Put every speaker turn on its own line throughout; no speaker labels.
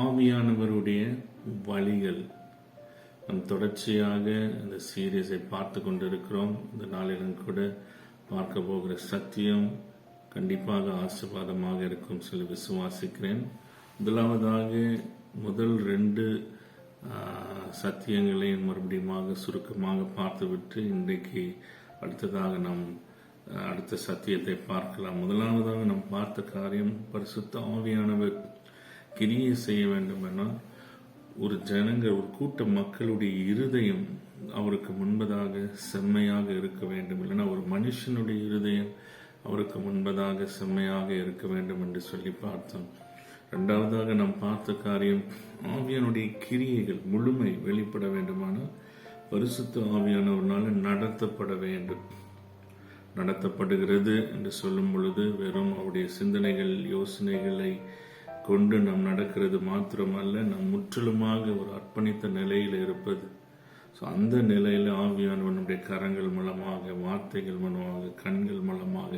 ஆவியானவருடைய வழிகள். நம் தொடர்ச்சியாக இந்த சீரியஸை பார்த்து கொண்டிருக்கிறோம். இந்த நாளிலும் கூட பார்க்க போகிற சத்தியம் கண்டிப்பாக ஆசீர்வாதமாக இருக்கும் சொல்லி விசுவாசிக்கிறேன். முதலாவதாக முதல் ரெண்டு சத்தியங்களை மறுபடியும் சுருக்கமாக பார்த்துவிட்டு இன்றைக்கு அடுத்ததாக நாம் அடுத்த சத்தியத்தை பார்க்கலாம். முதலாவதாக நாம் பார்த்த காரியம் பரிசுத்த ஆவியானவர். கிரியை செய்ய வேண்டும் என்றால் ஒரு ஜனங்க ஒரு கூட்ட மக்களுடைய இருதயம் அவருக்கு முன்பதாக செம்மையாக இருக்க வேண்டும். இல்லைன்னா ஒரு மனுஷனுடைய இருதயம் அவருக்கு முன்பதாக செம்மையாக இருக்க வேண்டும் என்று சொல்லி பார்த்தோம். ரெண்டாவதாக நாம் பார்த்த காரியம் ஆவியானுடைய கிரியைகள் முழுமை வெளிப்பட வேண்டுமானால் பரிசுத்த ஆவியானவர்னால நடத்தப்பட வேண்டும். நடத்தப்படுகிறது என்று சொல்லும் பொழுது வெறும் அவருடைய சிந்தனைகள் யோசனைகளை கொண்டு நாம் நடக்கிறது மாத்திரமல்ல நாம் முற்றிலுமாக ஒரு அர்ப்பணித்த நிலையில் இருப்பது. ஸோ அந்த நிலையில் ஆவியானவர் நம்முடைய கரங்கள் மூலமாக வார்த்தைகள் மூலமாக கண்கள் மூலமாக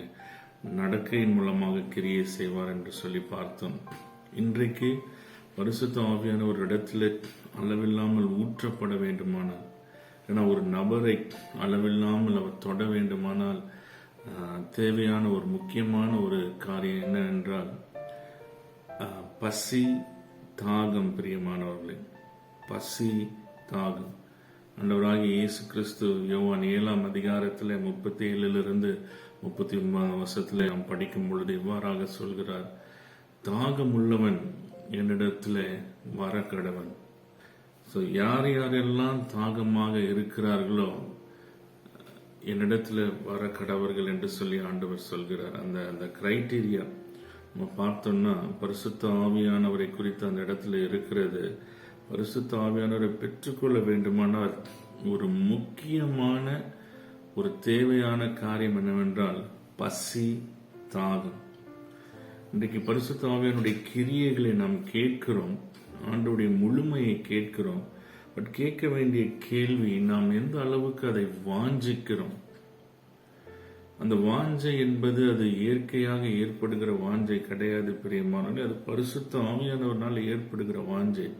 நடக்கையின் மூலமாக கிரியை செய்வார் என்று சொல்லி பார்த்தோம். இன்றைக்கு பரிசுத்த ஆவியான ஒரு இடத்துல அளவில்லாமல் ஊற்றப்பட வேண்டுமானால் ஏன்னா ஒரு நபரை அளவில்லாமல் அவர் தொட வேண்டுமானால் தேவையான ஒரு முக்கியமான ஒரு காரியம் என்னவென்றால் பசி தாகம் பிரியமானவர்களே. பசி தாகம். அண்டவராகி இயேசு கிறிஸ்து யோவான் ஏழாம் அதிகாரத்தில் முப்பத்தி ஏழிலிருந்து முப்பத்தி ஒன்பதாம் வருஷத்தில் நாம் படிக்கும் பொழுது இவ்வாறாக சொல்கிறார். தாகம் உள்ளவன் என்னிடத்தில் வர கடவன் ஸோ யார் யாரெல்லாம் தாகமாக இருக்கிறார்களோ என்னிடத்தில் வர கடவர்கள் என்று சொல்லி ஆண்டவர் சொல்கிறார். அந்த அந்த கிரைட்டீரியா நம்ம பார்த்தோம்னா பரிசுத்த ஆவியானவரை குறித்து அந்த இடத்துல இருக்கிறது. பரிசுத்த ஆவியானவரை பெற்றுக்கொள்ள வேண்டுமானால் ஒரு முக்கியமான ஒரு தேவையான காரியம் என்னவென்றால் பசி தாகம். இன்றைக்கு பரிசுத்த ஆவியானுடைய கிரியைகளை நாம் கேட்கிறோம். ஆண்டோடைய முழுமையை கேட்கிறோம். பட் கேட்க வேண்டிய கேள்வி நாம் எந்த அளவுக்கு அதை வாஞ்சிக்கிறோம்? அந்த வாஞ்சை என்பது அது இயற்கையாக ஏற்படுகிற வாஞ்சை கிடையாது பிரியமானவர்களே. அது பரிசுத்த ஆவியானவர்னால் ஏற்படுகிற வாஞ்சை.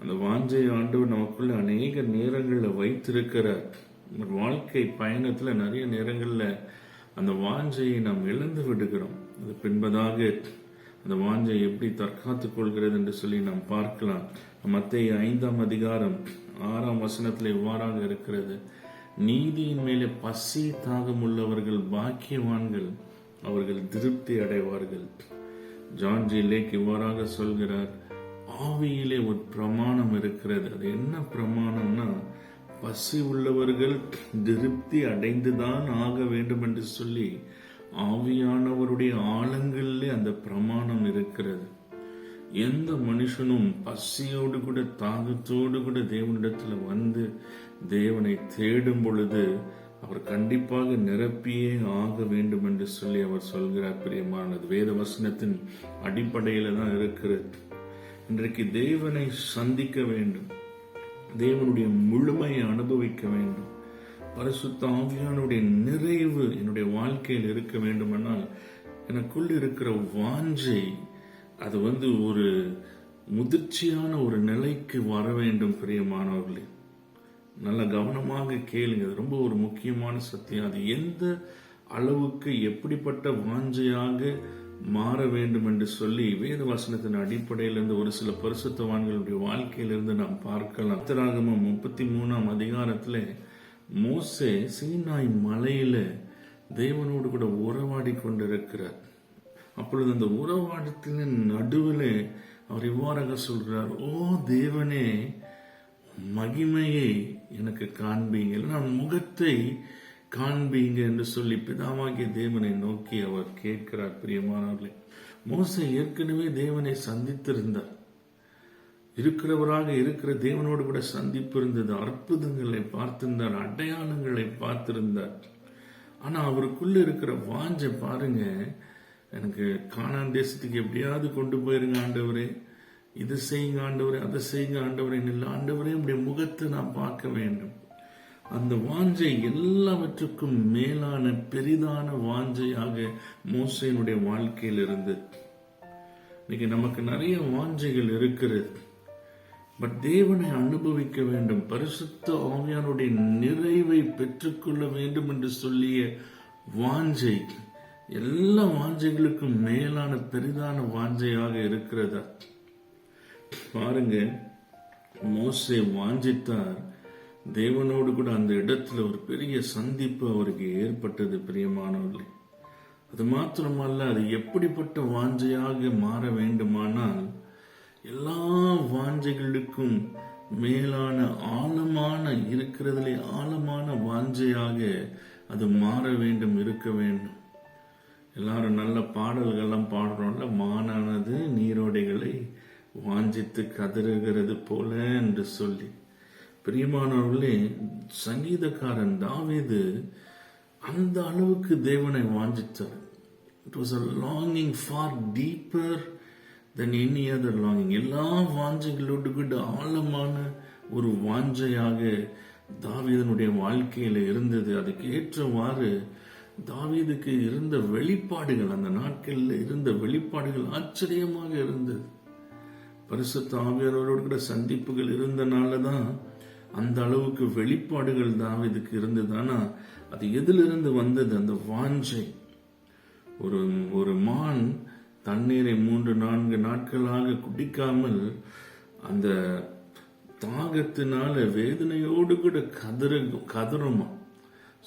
அந்த வாஞ்சை ஆண்டவர் நமக்குள்ள அநேக நேரங்களில் வைத்திருக்கிறார். வாழ்க்கை பயணத்துல நிறைய நேரங்கள்ல அந்த வாஞ்சையை நாம் இழந்து விடுகிறோம். அது பின்பதாக அந்த வாஞ்சை எப்படி தற்காத்துக் கொள்கிறது என்று சொல்லி நாம் பார்க்கலாம். மத்திய ஐந்தாம் அதிகாரம் ஆறாம் வசனத்தில் இவ்வாறாக இருக்கிறது. நீதியின் மேலே பசி தாகம் உள்ளவர்கள் பாக்கியவான்கள் அவர்கள் திருப்தி அடைவார்கள். ஜான்ஜி லேக் இவ்வாறாக சொல்கிறார் ஆவியிலே ஒரு பிரமாணம் இருக்கிறது. அது என்ன பிரமாணம்னா பசி உள்ளவர்கள் திருப்தி அடைந்துதான் ஆக வேண்டும் என்று சொல்லி ஆவியானவருடைய ஆழங்களிலே அந்த பிரமாணம் இருக்கிறது. எந்த மனுஷனும் பசியோடு கூட தாகத்தோடு கூட தேவனிடத்தில் வந்து தேவனை தேடும் பொழுது அவர் கண்டிப்பாக நிரப்பியே ஆக வேண்டும் என்று சொல்லி அவர் சொல்கிறார் பிரியமானது வேத வசனத்தின் அடிப்படையில் தான் இருக்கிறது. இன்றைக்கு தேவனை சந்திக்க வேண்டும். தேவனுடைய முழுமையை அனுபவிக்க வேண்டும். பரிசுத்த ஆவியானுடைய நிறைவு என்னுடைய வாழ்க்கையில் இருக்க வேண்டுமானால் எனக்குள் இருக்கிற வாஞ்சை அது வந்து ஒரு முதிர்ச்சியான ஒரு நிலைக்கு வர வேண்டும் பிரியமானவர்களே. நல்ல கவனமாக கேளுங்க. அது ரொம்ப ஒரு முக்கியமான சத்தியம். அது எந்த அளவுக்கு எப்படிப்பட்ட வாஞ்சையாக மாற வேண்டும் என்று சொல்லி வேத வசனத்தின் அடிப்படையிலிருந்து ஒரு சில பரிசுத்தவான்களுடைய வாழ்க்கையிலிருந்து நாம் பார்க்கலாம். உத்தராகமம் முப்பத்தி மூணாம் அதிகாரத்தில் மோசே சீனாய் மலையில தேவனோடு கூட உறவாடி கொண்டிருக்கிறார். அப்பொழுது அந்த உறவாடத்தின் நடுவில் அவர் இவ்வாறாக சொல்கிறார் ஓ தேவனே மகிமையை எனக்கு காண்பீங்க. நான் முகத்தை காண்பீங்க என்று சொல்லி பிதாவாகிய தேவனை நோக்கி அவர் கேட்கிறார் பிரியமானவர்களே. மோசை ஏற்கனவே தேவனை சந்தித்திருந்தார். இருக்கிறவராக இருக்கிற தேவனோடு கூட சந்திப்பு இருந்தது. அற்புதங்களை பார்த்திருந்தார் அடையாளங்களை பார்த்திருந்தார். ஆனா அவருக்குள்ள இருக்கிற வாஞ்சை பாருங்க எனக்கு காணான் தேசத்துக்கு எப்படியாவது கொண்டு போயிருங்க ஆண்டவரே. இது செய்யுங்க ஆண்டவரே அதை செய்யுங்க ஆண்டவரே இல்லை. ஆண்டவரே உடைய முகத்தை நான் பார்க்க வேண்டும். அந்த வாஞ்சை எல்லாவற்றுக்கும் மேலான பெரிதான வாஞ்சையாக மோசையினுடைய வாழ்க்கையில் இருந்தது இன்னைக்கு நமக்கு நிறைய வாஞ்சைகள் இருக்கிறது. பட் தேவனை அனுபவிக்க வேண்டும். பரிசுத்த ஆவியானுடைய நிறைவை பெற்றுக்கொள்ள வேண்டும் என்று சொல்லிய வாஞ்சை. எல்லா வாஞ்சைகளுக்கும் மேலான பெரிதான வாஞ்சையாக இருக்கிறதா? பாருங்க மோசை வாஞ்சித்தார். தேவனோடு கூட அந்த இடத்துல ஒரு பெரிய சந்திப்பு அவருக்கு ஏற்பட்டது பிரியமானவர்களே. அது மாத்திரமல்ல அது எப்படிப்பட்ட வாஞ்சையாக மாற வேண்டுமானால் எல்லா வாஞ்சைகளுக்கும் மேலான ஆழமான இருக்கிறதுலே ஆழமான வாஞ்சையாக அது மாற வேண்டும் இருக்க வேண்டும். எல்லாரும் நல்ல பாடல்கள்லாம் பாடுறோம்ல மானானது நீரோடைகளை வாஞ்சித்து கதறுகிறது போல என்று சொல்லி. பிரியமானவர்களே சங்கீதக்காரன் தாவீது அந்த அளவுக்கு தேவனை வாஞ்சித்தார் it was a longing for deeper then any other longing எல்லா வாஞ்சைகளோடு கூட ஆழமான ஒரு வாஞ்சையாக தாவீதனுடைய வாழ்க்கையில் இருந்தது. அதுக்கு ஏற்றவாறு தாவீதுக்கு இருந்த வெளிப்பாடுகள் அந்த நாட்களில் இருந்த வெளிப்பாடுகள் ஆச்சரியமாக இருந்தது. பரிசுத்த ஆவியாரோடு கூட சந்திப்புகள் இருந்தனால தான் அந்த அளவுக்கு வெளிப்பாடுகள் தாவீதுக்கு இருந்தது. ஆனால் அது எதிலிருந்து வந்தது? அந்த வாஞ்சை. ஒரு ஒரு மான் தண்ணீரை மூன்று நான்கு நாட்களாக குடிக்காமல் அந்த தாகத்தினால வேதனையோடு கூட கதறு கதறுமா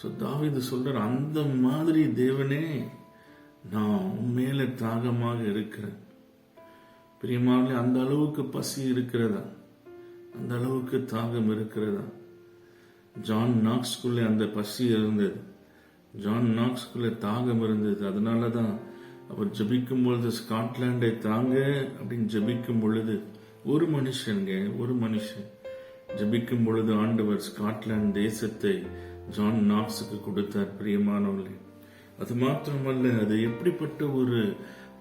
ஸோ தாவிது சொல்கிற அந்த மாதிரி தேவனே நான் மேலே தாகமாக இருக்கிறேன். பிரியமாவளே அந்த அளவுக்கு பசி இருக்கிறதா? அந்த அளவுக்கு தாகம் இருக்கிறதா? ஜான் நாக்ஸ்குள்ளே அந்த பசி இருந்தது. ஜான் நாக்ஸ்குள்ளே தாகம் இருந்தது. அதனால தான் அவர் ஜபிக்கும் பொழுது ஸ்காட்லாண்டை தாங்க அப்படின்னு ஜபிக்கும் பொழுது ஒரு மனுஷங்க ஒரு மனுஷன் ஜபிக்கும் பொழுது ஆண்டவர் ஸ்காட்லாந்து தேசத்தை ஜான் நாக்ஸுக்கு கொடுத்தார் பிரியமானவர்களே. அது மாத்திரமல்ல அது எப்படிப்பட்ட ஒரு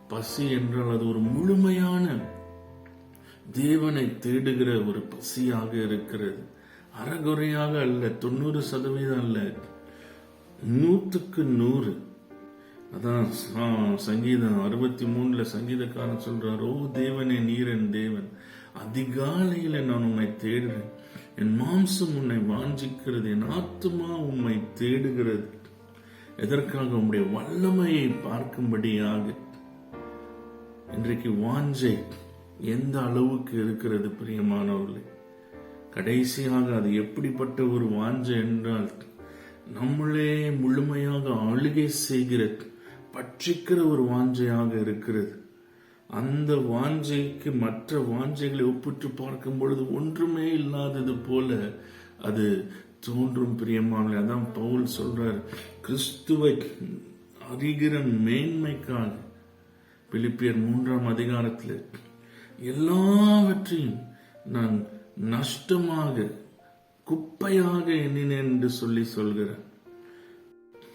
பசி என்றால் அது ஒரு முழுமையான தேவனை தேடுகிற ஒரு பசியாக இருக்கிறது. அறகுறையாக அல்ல தொண்ணூறு சதவீதம் அல்ல. நூற்றுக்கு நூறு. அதான் சங்கீதம் அறுபத்தி மூணுல சங்கீதக்காரன் சொல்றார் ஓ தேவனே நீரன் தேவன். அதிகாலையில நான் உன்னை தேடுறேன் என் மாம்சம் உன்னை வாஞ்சிக்கிறது என் ஆத்மா உம்மை தேடுகிறது. எதற்காக உம்முடைய வல்லமையை பார்க்கும்படியாக இன்றைக்கு வாஞ்சை எந்த அளவுக்கு இருக்கிறது பிரியமானவர்களே? கடைசியாக அது எப்படிப்பட்ட ஒரு வாஞ்சை என்றால் நம்மளே முழுமையாக ஆளுகை செய்கிற பற்றிக்கிற ஒரு வாஞ்சையாக இருக்கிறது. அந்த வாஞ்சைக்கு மற்ற வாஞ்சைகளை ஒப்பிட்டு பார்க்கும் பொழுது ஒன்றுமே இல்லாதது போல அது தோன்றும் பிரியமான அதான் பவுல் சொல்றார் கிறிஸ்துவை அறிகிற மேன்மைக்காக. பிலிப்பியர் மூன்றாம் அதிகாரத்தில் எல்லாவற்றையும் நான் நஷ்டமாக குப்பையாக எண்ணினேன் என்று சொல்லி சொல்கிறேன்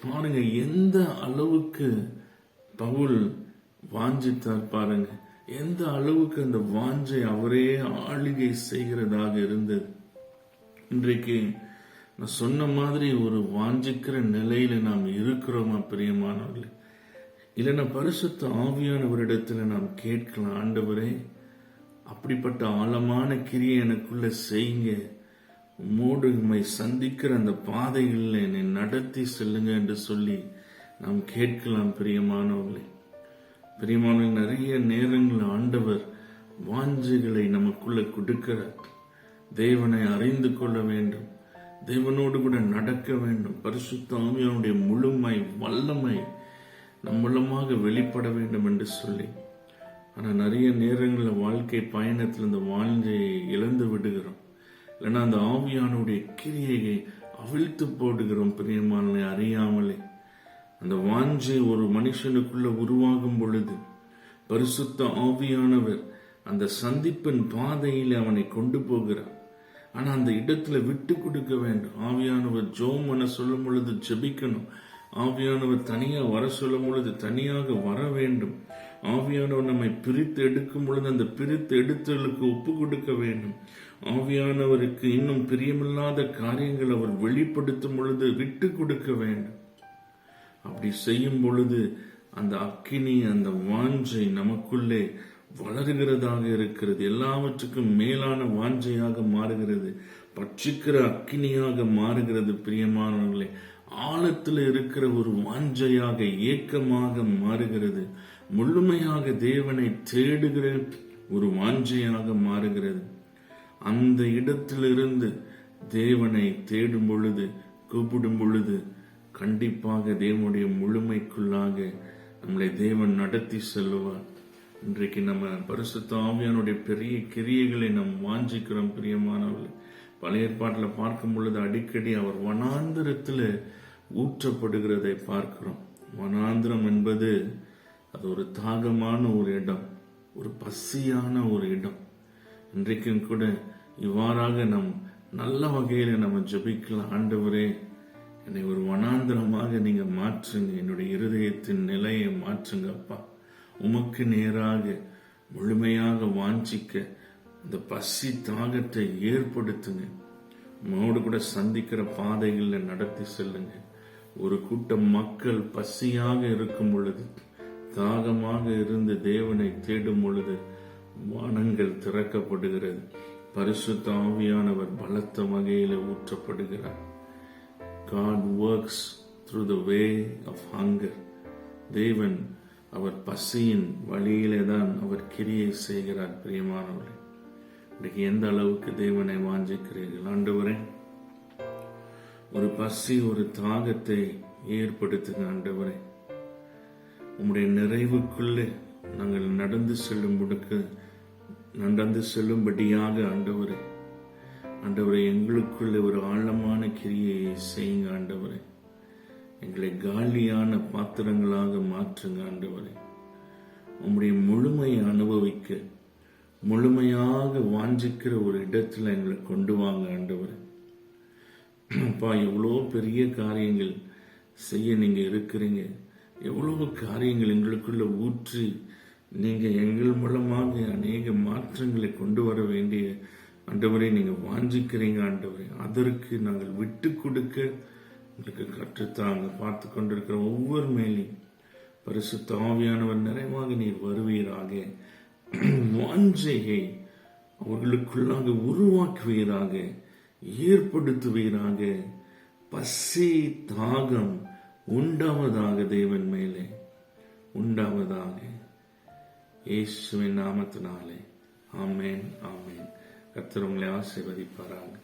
பாருங்க எந்த அளவுக்கு பவுல் வாஞ்சித்தார் பாருங்க. எந்த அளவுக்கு அந்த வாஞ்சை அவரே ஆளுகை செய்கிறதாக இருந்தது. இன்றைக்கு நான் சொன்ன மாதிரி ஒரு வாஞ்சிக்கிற நிலையில நாம் இருக்கிறோமா பிரியமானவர்களே? இல்லைன்னா பரிசுத்த ஆவியானவரிடத்துல நாம் கேட்கலாம் ஆண்டவரே அப்படிப்பட்ட ஆழமான கிரியை எனக்குள்ள செய்யுங்க. உம்மோடு உண்மை சந்திக்கிற அந்த பாதைகளில் என்னை நடத்தி செல்லுங்க என்று சொல்லி நாம் கேட்கலாம் பிரியமானவர்களே. பிரியமான நிறைய நேரங்கள் ஆண்டவர் வாஞ்சைகளை நமக்குள்ள கொடுக்கிறார். தேவனை அறிந்து கொள்ள வேண்டும். தேவனோடு கூட நடக்க வேண்டும். பரிசுத்த முழுமை வல்லமை நம்மளமாக வெளிப்பட வேண்டும் என்று சொல்லி. ஆனால் நிறைய நேரங்களில் வாழ்க்கை பயணத்தில் இந்த வாஞ்சையை இழந்து விடுகிறோம். இல்லைன்னா அந்த ஆவியானுடைய கிரியையை அவிழ்த்து போடுகிறோம் பிரியமான அறியாமலே. அந்த வாஞ்சை ஒரு மனுஷனுக்குள்ள உருவாகும் பொழுது பரிசுத்த ஆவியானவர் அந்த சந்திப்பின் பாதையில் அவனை கொண்டு போகிறார். ஆனா அந்த இடத்துல விட்டு கொடுக்க வேண்டும். ஆவியானவர் ஜோம் என சொல்லும் பொழுது ஜெபிக்கணும். ஆவியானவர் தனியா வர சொல்லும் பொழுது தனியாக வர வேண்டும். ஆவியானவர் நம்மை பிரித்து எடுக்கும் பொழுது அந்த பிரித்து எடுத்தலுக்கு ஒப்பு கொடுக்க வேண்டும். ஆவியானவருக்கு இன்னும் பிரியமில்லாத காரியங்கள் அவர் வெளிப்படுத்தும் பொழுது விட்டு கொடுக்க வேண்டும். அப்படி செய்யும் பொழுது அந்த அக்கினி அந்த வாஞ்சை நமக்குள்ளே வளருகிறதாக இருக்கிறது. எல்லாவற்றுக்கும் மேலான வாஞ்சையாக மாறுகிறது பட்சிக்கிற அக்கினியாக மாறுகிறது. பிரியமானவர்களே ஆழத்தில் இருக்கிற ஒரு வாஞ்சையாக ஏக்கமாக மாறுகிறது. முழுமையாக தேவனை தேடுகிற ஒரு வாஞ்சையாக மாறுகிறது. அந்த இடத்திலிருந்து தேவனை தேடும் பொழுது கூப்பிடும் பொழுது கண்டிப்பாக தேவனுடைய முழுமைக்குள்ளாக நம்மளை தேவன் நடத்தி செல்லுவார். இன்றைக்கு நம்ம பரிசுத்த ஆவியானுடைய பெரிய கிரியைகளை நாம் வாஞ்சிக்கிறோம் பிரியமானவர்கள். பழைய ஏற்பாட்டில் பார்க்கும் பொழுது அடிக்கடி அவர் வனாந்திரத்தில் ஊற்றப்படுகிறதை பார்க்கிறோம். வனாந்திரம் என்பது அது ஒரு தாகமான ஒரு இடம் ஒரு பசியான ஒரு இடம். இன்றைக்கும் கூட இவ்வாறாக நம் நல்ல வகையில் நம்ம ஜெபிக்கலாம் ஆண்டவரே என்னை ஒரு வனாந்திரமாக நீங்க மாற்றுங்க. என்னுடைய இருதயத்தின் நிலையை மாற்றுங்க அப்பா. உமக்கு நேராக முழுமையாக வாஞ்சிக்க இந்த பசி தாகத்தை ஏற்படுத்துங்க. உங்களோடு கூட சந்திக்கிற பாதைகளில் நடத்தி செல்லுங்க. ஒரு கூட்டம் மக்கள் பசியாக இருக்கும் பொழுது தாகமாக இருந்து தேவனை தேடும் பொழுது வானங்கள் திறக்கப்படுகிறது. பரிசுத்த ஆவியானவர் பலத்த வகையில ஊற்றப்படுகிறார். God works through the way of hunger தேவன் அவர் பசியின் வழியிலே தான் அவர் கிரியை செய்கிறார் பிரியமானவர்களே. இன்றைக்கு எந்த அளவுக்கு தேவனை வாஞ்சிக்கிறீர்கள்? ஆண்டவரே ஒரு பசி ஒரு தாகத்தை ஏற்படுத்துங்க ஆண்டவரே. உம்முடைய நிறைவுக்குள்ளே நாங்கள் நடந்து செல்லும் முடுக்கு நடந்து செல்லும்படியாக ஆண்டவரே. ஆண்டவரை எங்களுக்குள்ளே ஒரு ஆழமான கிரியையை செய்யுங்க ஆண்டவரை. எங்களை காலியான பாத்திரங்களாக மாற்றுங்க ஆண்டவரை. உம்முடைய முழுமையை அனுபவிக்க முழுமையாக வாஞ்சிக்கிற ஒரு இடத்துல எங்களை கொண்டு வாங்க ஆண்டவரை. அப்பா எவ்வளோ பெரிய காரியங்கள் செய்ய நீங்கள் இருக்கிறீங்க. எவ்வளவு காரியங்கள் எங்களுக்குள்ள ஊற்றி நீங்கள் எங்கள் மூலமாக அநேக மாற்றங்களை கொண்டு வர வேண்டிய ஆண்டவரை நீங்க வாஞ்சிக்கிறீங்க ஆண்டவரை. அதற்கு நாங்கள் விட்டு கொடுக்க உங்களுக்கு கற்றுத்தாங்க பார்த்து கொண்டிருக்கிற ஒவ்வொரு மேலையும் பரிசு தாவியானவர் நிறைவாக நீர் வருவீராக. வாஞ்சையை அவர்களுக்குள்ளாக உருவாக்குவீராக ஏற்படுத்துவீராக. பசி தாகம் உண்டாவதாக தேவன் மேலே உண்டாவதாக இயேசுவின் நாமத்தினாலே. ஆமேன் ஆமேன். கர்த்தர் உங்களை ஆசீர்வதிப்பாராங்க